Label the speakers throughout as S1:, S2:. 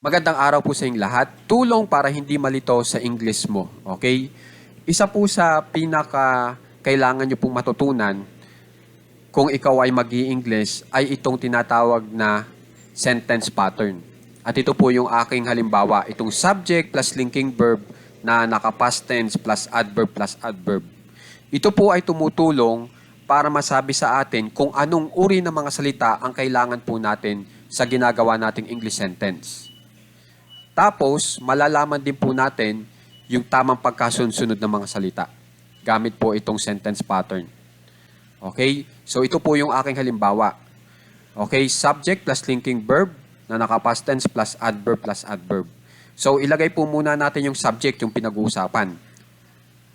S1: Magandang araw po sa inyong lahat. Tulong para hindi malito sa English mo. Okay? Isa po sa pinaka kailangan nyo pong matutunan kung ikaw ay mag english ay itong tinatawag na sentence pattern. At ito po yung aking halimbawa, itong subject plus linking verb na naka-past tense plus adverb plus adverb. Ito po ay tumutulong para masabi sa atin kung anong uri ng mga salita ang kailangan po natin sa ginagawa nating English sentence. Tapos, malalaman din po natin yung tamang pagkasunod ng mga salita. Gamit po itong sentence pattern. Okay? So, ito po yung aking halimbawa. Okay? Subject plus linking verb na naka-past tense plus adverb plus adverb. So, ilagay po muna natin yung subject, yung pinag-uusapan.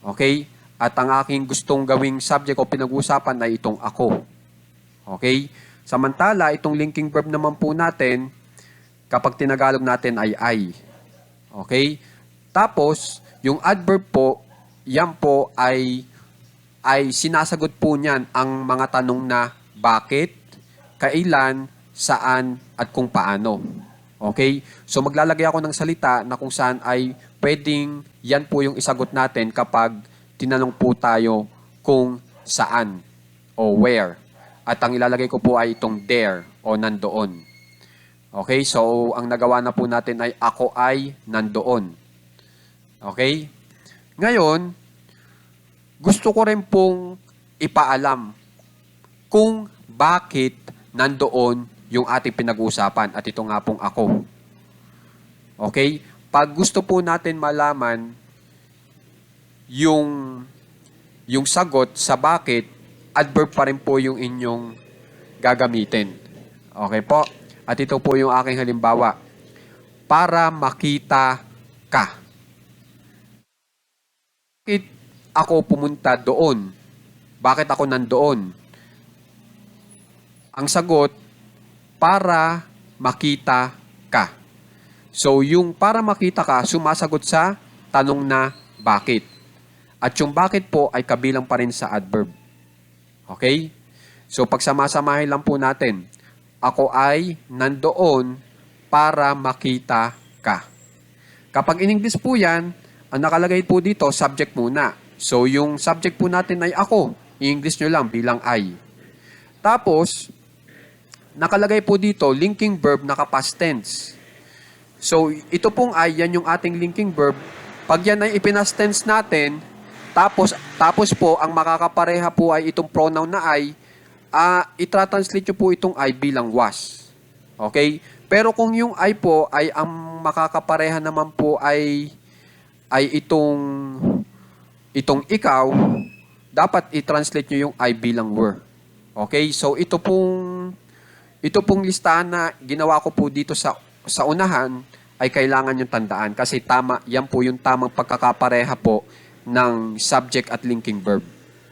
S1: Okay? At ang aking gustong gawing subject o pinag-uusapan ay itong ako. Okay? Samantala, itong linking verb naman po natin, kapag tinagalog natin ay I. Okay? Tapos, yung adverb po, yan po ay ay sinasagot po niyan ang mga tanong na bakit, kailan, saan, at kung paano. Okay? So maglalagay ako ng salita na kung saan ay pwedeng yan po yung isagot natin kapag tinanong po tayo kung saan o where. At ang ilalagay ko po ay itong there o nandoon. Okay? So ang nagawa na po natin ay ako ay nandoon. Okay? Ngayon, gusto ko rin pong ipaalam kung bakit nandoon yung ating pinag-uusapan at ito nga pong ako. Okay? Pag gusto po natin malaman yung yung sagot sa bakit, adverb pa rin po yung inyong gagamitin. Okay po? At ito po yung aking halimbawa. Para makita ka. Bakit ako pumunta doon? Bakit ako nandoon? Ang sagot, para makita ka. So, yung para makita ka, sumasagot sa tanong na bakit. At yung bakit po ay kabilang pa rin sa adverb. Okay? So, pagsamasamahin lang po natin, ako ay nandoon para makita ka. Kapag in English po yan, ang nakalagay po dito, subject muna. So, yung subject po natin ay ako. I-English nyo lang bilang I. Tapos, nakalagay po dito, linking verb naka-past tense. So, ito pong I, yan yung ating linking verb. Pag yan ay ipinast tense natin, tapos, tapos po, ang makakapareha po ay itong pronoun na I, ah itra-translate nyo po itong I bilang was. Okay? Pero kung yung I po ay ang makakapareha naman po ay ay itong itong ikaw, dapat i-translate nyo yung I bilang were. Okay? So ito pong ito pong listahan na ginawa ko po dito sa sa unahan ay kailangan yung tandaan kasi tama yan po yung tamang pagkakapareha po ng subject at linking verb.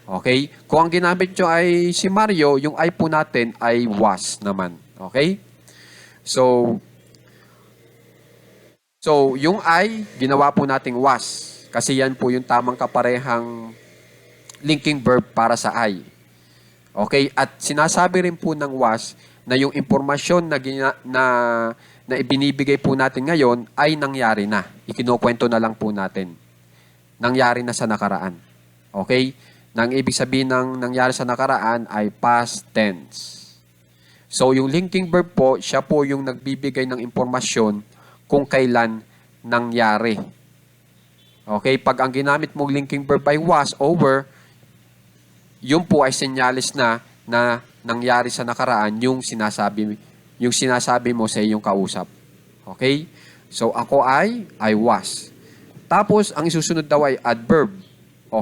S1: Okay? Kung ang ginamit nyo ay si Mario, yung I po natin ay was naman. Okay? So, so yung I, ginawa po nating was. Kasi yan po yung tamang kaparehang linking verb para sa I. Okay? At sinasabi rin po ng was na yung impormasyon na, gina, na, na ibinibigay po natin ngayon ay nangyari na. Ikinukwento na lang po natin. Nangyari na sa nakaraan. Okay? Nang ibig sabihin ng nangyari sa nakaraan ay past tense. So, yung linking verb po, siya po yung nagbibigay ng impormasyon kung kailan nangyari. Okay? Pag ang ginamit mong linking verb ay was over, yun po ay senyalis na na nangyari sa nakaraan yung sinasabi yung sinasabi mo sa iyong kausap. Okay? So, ako ay, I was. Tapos, ang isusunod daw ay adverb.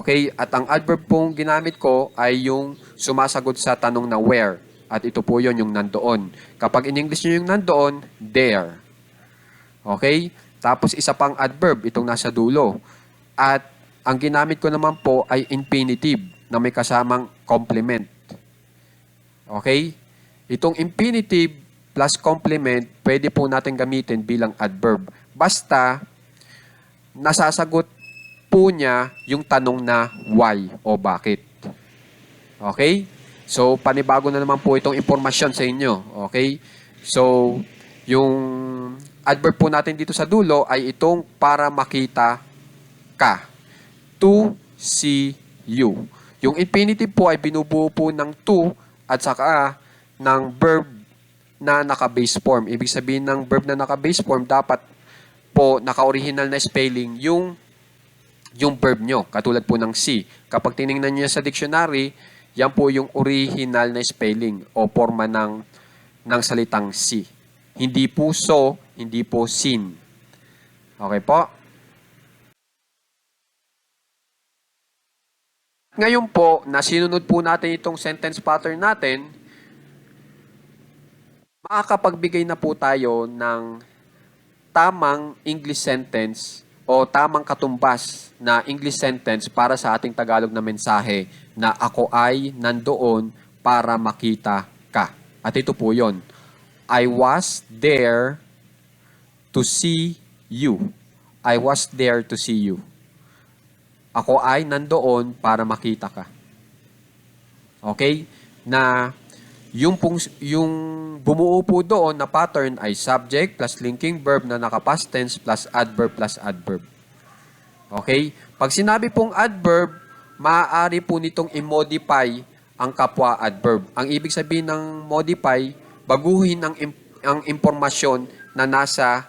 S1: Okay? At ang adverb pong ginamit ko ay yung sumasagot sa tanong na where. At ito po yon yung nandoon. Kapag in English nyo yung nandoon, there. Okay? Tapos isa pang adverb, itong nasa dulo. At ang ginamit ko naman po ay infinitive na may kasamang complement. Okay? Itong infinitive plus complement, pwede po natin gamitin bilang adverb. Basta, nasasagot po niya yung tanong na why o bakit. Okay? So, panibago na naman po itong impormasyon sa inyo. Okay? So, yung adverb po natin dito sa dulo ay itong para makita ka. To see you. Yung infinitive po ay binubuo po ng to at saka ng verb na naka-base form. Ibig sabihin ng verb na naka-base form, dapat po naka-original na spelling yung yung verb nyo, katulad po ng see. Kapag tiningnan nyo sa dictionary, yan po yung original na spelling o forma ng, ng salitang see. Hindi po so, hindi po sin. Okay po? Ngayon po, na po natin itong sentence pattern natin, makakapagbigay na po tayo ng tamang English sentence o tamang katumbas na English sentence para sa ating Tagalog na mensahe na ako ay nandoon para makita ka. At ito po yon. I was there to see you. I was there to see you. Ako ay nandoon para makita ka. Okay? Na yung pong, yung bumuo po doon na pattern ay subject plus linking verb na naka-past tense plus adverb plus adverb. Okay? Pag sinabi pong adverb, maaari po nitong i-modify ang kapwa adverb. Ang ibig sabihin ng modify, baguhin ang, ang impormasyon na nasa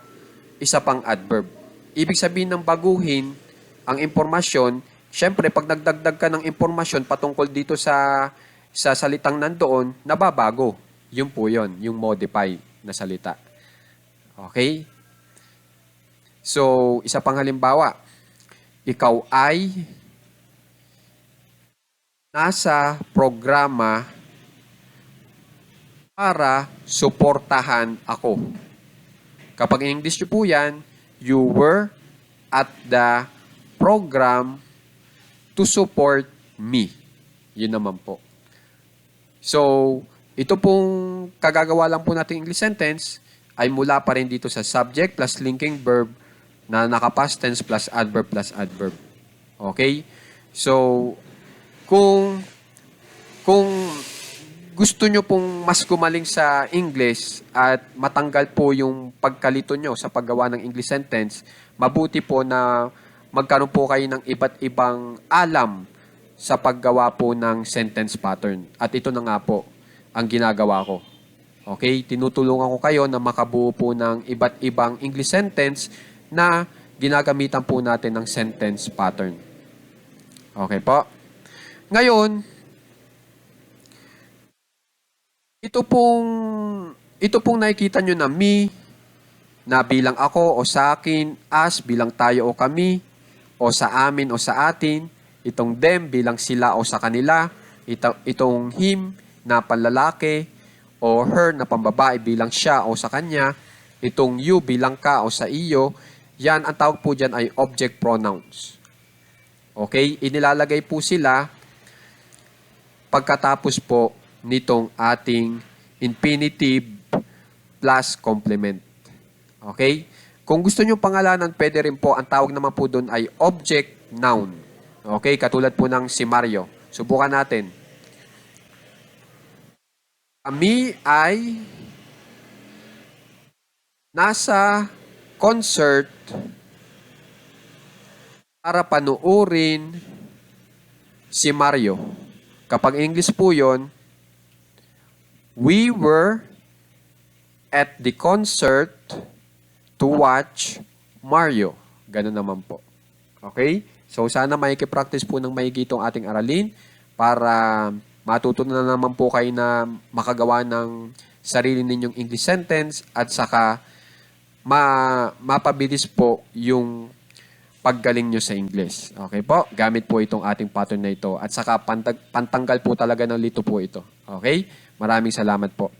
S1: isa pang adverb. Ibig sabihin ng baguhin ang impormasyon, syempre pag nagdagdag ka ng impormasyon patungkol dito sa sa salitang nandoon, nababago. Yun po yun, yung modify na salita. Okay? So, isa pang halimbawa, ikaw ay nasa programa para suportahan ako. Kapag in English po yan, you were at the program to support me. Yun naman po. So, ito pong kagagawa lang po nating English sentence ay mula pa rin dito sa subject plus linking verb na naka-past tense plus adverb plus adverb. Okay? So, kung kung gusto nyo pong mas gumaling sa English at matanggal po yung pagkalito nyo sa paggawa ng English sentence, mabuti po na magkaroon po kayo ng iba't ibang alam sa paggawa po ng sentence pattern. At ito na nga po ang ginagawa ko. Okay? Tinutulungan ko kayo na makabuo po ng iba't ibang English sentence na ginagamitan po natin ng sentence pattern. Okay po? Ngayon, ito pong ito pong nakikita nyo na me na bilang ako o sa akin, as bilang tayo o kami, o sa amin o sa atin, itong them bilang sila o sa kanila, ito, itong him na panlalaki, o her na pambabae bilang siya o sa kanya, itong you bilang ka o sa iyo, yan ang tawag po dyan ay object pronouns. Okay? Inilalagay po sila pagkatapos po nitong ating infinitive plus complement. Okay? Kung gusto nyo pangalanan, pwede rin po, ang tawag naman po doon ay object noun. Okay? Katulad po ng si Mario. Subukan natin. Kami ay nasa concert para panuorin si Mario. Kapag English po yon, we were at the concert to watch Mario. Ganun naman po. Okay? So, sana maiki-practice po ng maigi itong ating aralin para matutunan na naman po kayo na makagawa ng sarili ninyong English sentence at saka ma mapabilis po yung paggaling nyo sa English. Okay po? Gamit po itong ating pattern na ito. At saka pantag- pantanggal po talaga ng lito po ito. Okay? Maraming salamat po.